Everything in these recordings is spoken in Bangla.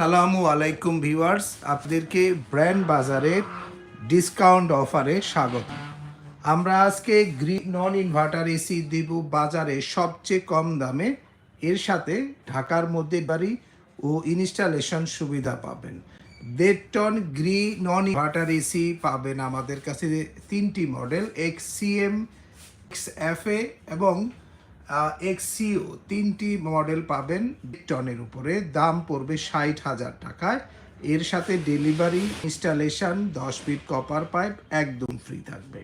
সালামু আলাইকুম ভিউয়ার্স, আপনাদেরকে ব্র্যান্ড বাজারের ডিসকাউন্ট অফারে স্বাগত। আমরা আজকে গ্রিন নন ইনভার্টার এসি দিব বাজারে সবচেয়ে কম দামে। এর সাথে ঢাকার মধ্যে বাড়ি ও ইনস্টলেশন সুবিধা পাবেন। দেড় ton Gree non inverter AC পাবেন আমাদের কাছে তিনটি model X CM X F A এবং এক্সিও তিনটি মডেল পাবেন। টনের উপরে দাম পড়বে ষাট হাজার টাকায়। এর সাথে ডেলিভারি ইনস্টলেশন দশ ফিট কপার পাইপ একদম ফ্রি থাকবে।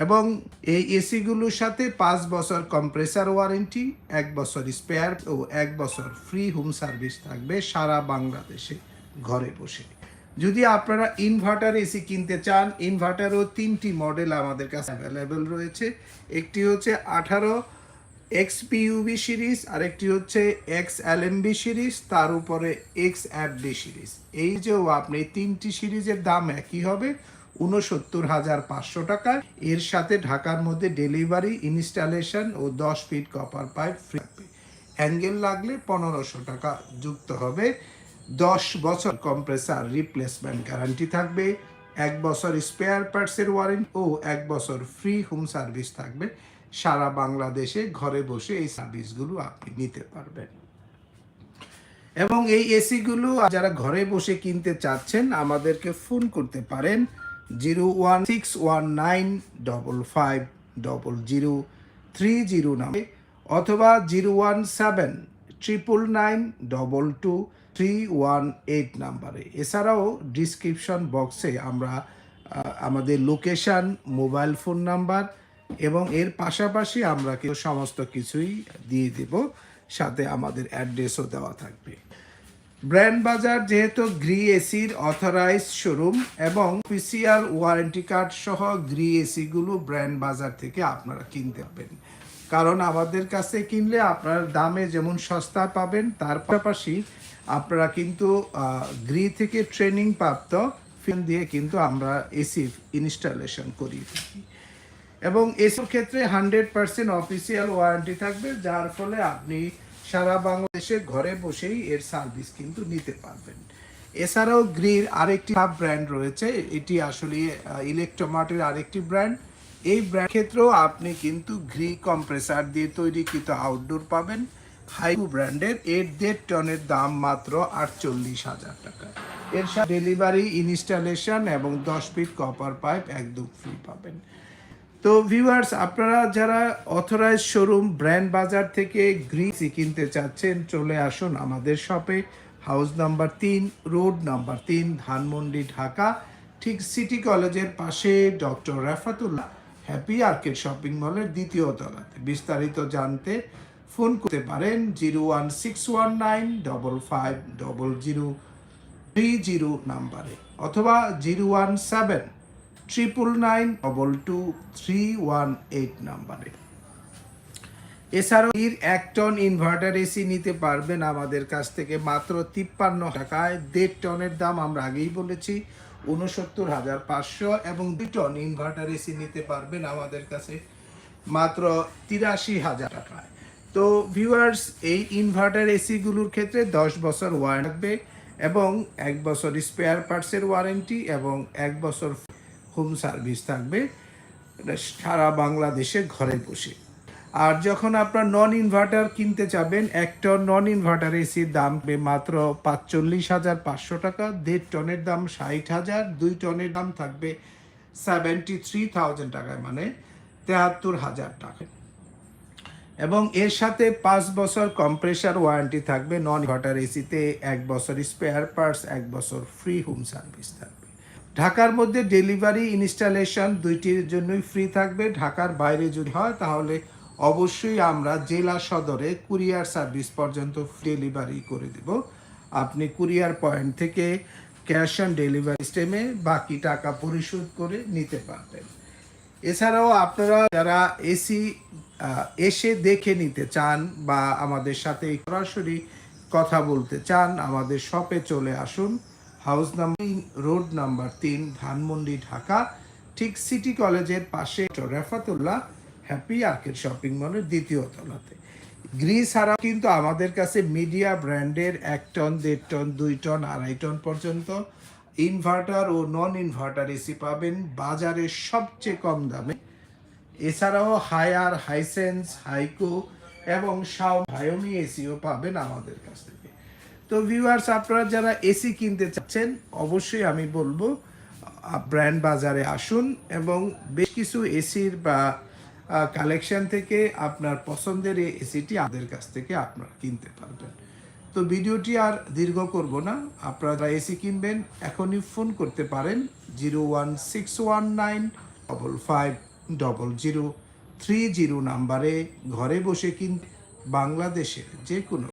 এবং এই এসিগুলোর সাথে পাঁচ বছর কম্প্রেসার ওয়ারেন্টি এক বছর স্পেয়ার ও এক বছর ফ্রি হোম সার্ভিস থাকবে সারা বাংলাদেশে ঘরে বসে। যদি আপনারা ইনভার্টার এসি কিনতে চান ইনভার্টারও তিনটি মডেল আমাদের কাছে অ্যাভেলেবেল রয়েছে। একটি হচ্ছে আঠারো এক্স পিউবি সিরিজ আরেকটি হচ্ছে এক্স এলএমবি সিরিজ তার উপরে এক্স অ্যাপডি সিরিজ এই যে আপনি তিনটি সিরিজের দাম একই হবে উনসত্তর হাজার পাঁচশো টাকা। এর সাথে ঢাকার মধ্যে ডেলিভারি, ইনস্টলেশন ও দশ feet copper pipe free angle লাগলে পনেরোশো টাকা যুক্ত হবে। দশ বছর কম্প্রেসার রিপ্লেসমেন্ট গ্যারান্টি থাকবে। এক বছর স্পেয়ার পার্টসের ওয়ারেন্টি ও এক বছর ফ্রি হোম সার্ভিস থাকবে। সারা বাংলাদেশে ঘরে বসে এই সার্ভিসগুলো আপনি নিতে পারবেন। এবং এই এসিগুলো যারা ঘরে বসে কিনতে চাচ্ছেন, আমাদেরকে ফোন করতে পারেন zero one six one nine double five double zero three zero নামে অথবা zero one seven triple nine double two three one eight নাম্বারে। এছাড়াও ডিসক্রিপশন বক্সে আমরা আমাদের লোকেশন মোবাইল ফোন নাম্বার এবং এর পাশাপাশি আমরা কিন্তু সমস্ত কিছুই দিয়ে দেব, সাথে আমাদের অ্যাড্রেসও দেওয়া থাকবে। ব্র্যান্ড বাজার যেহেতু গ্রি এসির অথরাইজ শোরুম এবং অফিসিয়াল ওয়ারেন্টি কার্ড সহ গ্রি এসিগুলো ব্র্যান্ড বাজার থেকে আপনারা কিনতে পারবেন। কারণ আমাদের কাছে কিনলে আপনার দামে যেমন সস্তা পাবেন, তার পাশাপাশি আপনারা কিন্তু গ্রি থেকে ট্রেনিং প্রাপ্ত ফিল্ম দিয়ে কিন্তু আমরা এসি ইনস্টলেশন করিয়ে থাকি। এবং এসব ক্ষেত্রে হান্ড্রেড পার্সেন্ট অফিসিয়াল ওয়ারেন্টি থাকবে, যার ফলে আপনি সারা বাংলাদেশে ঘরে বসেই এর সার্ভিস কিন্তু নিতে পারবেন। এছাড়াও গ্রির আরেকটি সাব ব্র্যান্ড রয়েছে, এটি আসলে ইলেকট্রোমার্টের আরেকটি ব্র্যান্ড। এই ব্র্যান্ড ক্ষেত্রেও আপনি কিন্তু গ্রি কম্প্রেসার দিয়ে তৈরিকৃত আউটডোর পাবেন। হাই ব্র্যান্ডের এর দেড় টনের দাম মাত্র আটচল্লিশ হাজার টাকা। এর সাথে ডেলিভারি, ইনস্টলেশন এবং দশ ফিট কপার পাইপ একদম ফ্রি পাবেন। তো ভিউয়ার্স আপনারা যারা অথরাইজ শোরুম ব্র্যান্ড বাজার থেকে গ্রিসি কিনতে চাচ্ছেন, চলে আসুন আমাদের শপে হাউস নাম্বার তিন রোড নাম্বার তিন, ধানমন্ডি, ঢাকা। ঠিক সিটি কলেজের পাশে doctor Rafatullah happy arcade shopping মলের দ্বিতীয় তলাতে। বিস্তারিত জানতে ফোন করতে পারেন zero one six one nine double five double zero three zero নাম্বারে অথবা zero one seven triple nine double two three one eight নাম্বারে। এছাড়াও এর এক টন ইনভার্টার এসি নিতে পারবেন আমাদের কাছ থেকে মাত্র তিপ্পান্ন টাকায়। দেড় টনের দাম আমরা আগেই বলেছি উনসত্তর হাজার পাঁচশো এবং দুই টন ইনভার্টার এসি নিতে পারবেন আমাদের কাছে মাত্র তিরাশি হাজার টাকায়। তো ভিউয়ার্স এই ইনভার্টার এসিগুলোর ক্ষেত্রে দশ বছর ওয়ারেন্টি থাকবে এবং এক বছর স্পেয়ার পার্টসের ওয়ারেন্টি এবং এক বছর হোম সার্ভিস থাকবে সারা বাংলাদেশে ঘরে বসে। আর যখন আপনার নন ইনভার্টার কিনতে যাবেন এক টন নন ইনভার্টার এসির দাম মাত্র পাঁচচল্লিশ হাজার পাঁচশো টাকা, দেড় টনের দাম ষাট হাজার, দুই টনের দাম থাকবে সেভেন্টি থ্রি থাউজেন্ড টাকায় মানে তেহাত্তর হাজার টাকা। এবং এর সাথে পাঁচ বছর কম্প্রেসার ওয়ারেন্টি থাকবে নন ইনভার্টার এসিতে এক বছর স্পেয়ার পার্টস এক বছর ফ্রি হোম সার্ভিস থাকবে। ঢাকার মধ্যে ডেলিভারি, ইনস্টলেশন দুইটির জন্যই ফ্রি থাকবে। ঢাকার বাইরে যদি হয়, তাহলে অবশ্যই আমরা জেলা সদরে কুরিয়ার সার্ভিস পর্যন্ত ডেলিভারি করে দেব। আপনি কুরিয়ার পয়েন্ট থেকে ক্যাশ অন ডেলিভারি সিস্টেমে বাকি টাকা পরিশোধ করে নিতে পারবেন। এছাড়াও আপনারা যারা এসি এসে দেখে নিতে চান বা আমাদের সাথে সরাসরি কথা বলতে চান, আমাদের শপে চলে আসুন। হাউস নাম্বার রোড নাম্বার তিন, ধানমন্ডি, ঢাকা, ঠিক সিটি কলেজের পাশে রেফাতুল্লাহ হ্যাপি আর্কেড শপিং মলের দ্বিতীয় তলাতে। গ্রি ছাড়াও কিন্তু আমাদের কাছে মিডিয়া ব্র্যান্ডের এক টন, দেড় টন, দুই টন, আড়াই টন পর্যন্ত ইনভার্টার ও নন ইনভার্টার এসি পাবেন বাজারে সবচেয়ে কম দামে। এছাড়াও হায়ার, হাইসেন্স, হাইকো এবং সাও হায়োমি এসিও পাবেন আমাদের কাছ তো ভিউয়ার্স আপনারা যারা এসি কিনতে চাচ্ছেন, অবশ্যই আমি বলব ব্র্যান্ড বাজারে আসুন এবং বেশ কিছু এসির বা কালেকশন থেকে আপনার পছন্দের এই এসিটি আমাদের কাছ থেকে আপনারা কিনতে পারবেন। তো ভিডিওটি আর দীর্ঘ করব না। আপনারা এসি কিনবেন, এখনই ফোন করতে পারেন zero one six one nine double five double zero three zero নাম্বারে ঘরে বসে কিন বাংলাদেশের যে কোনো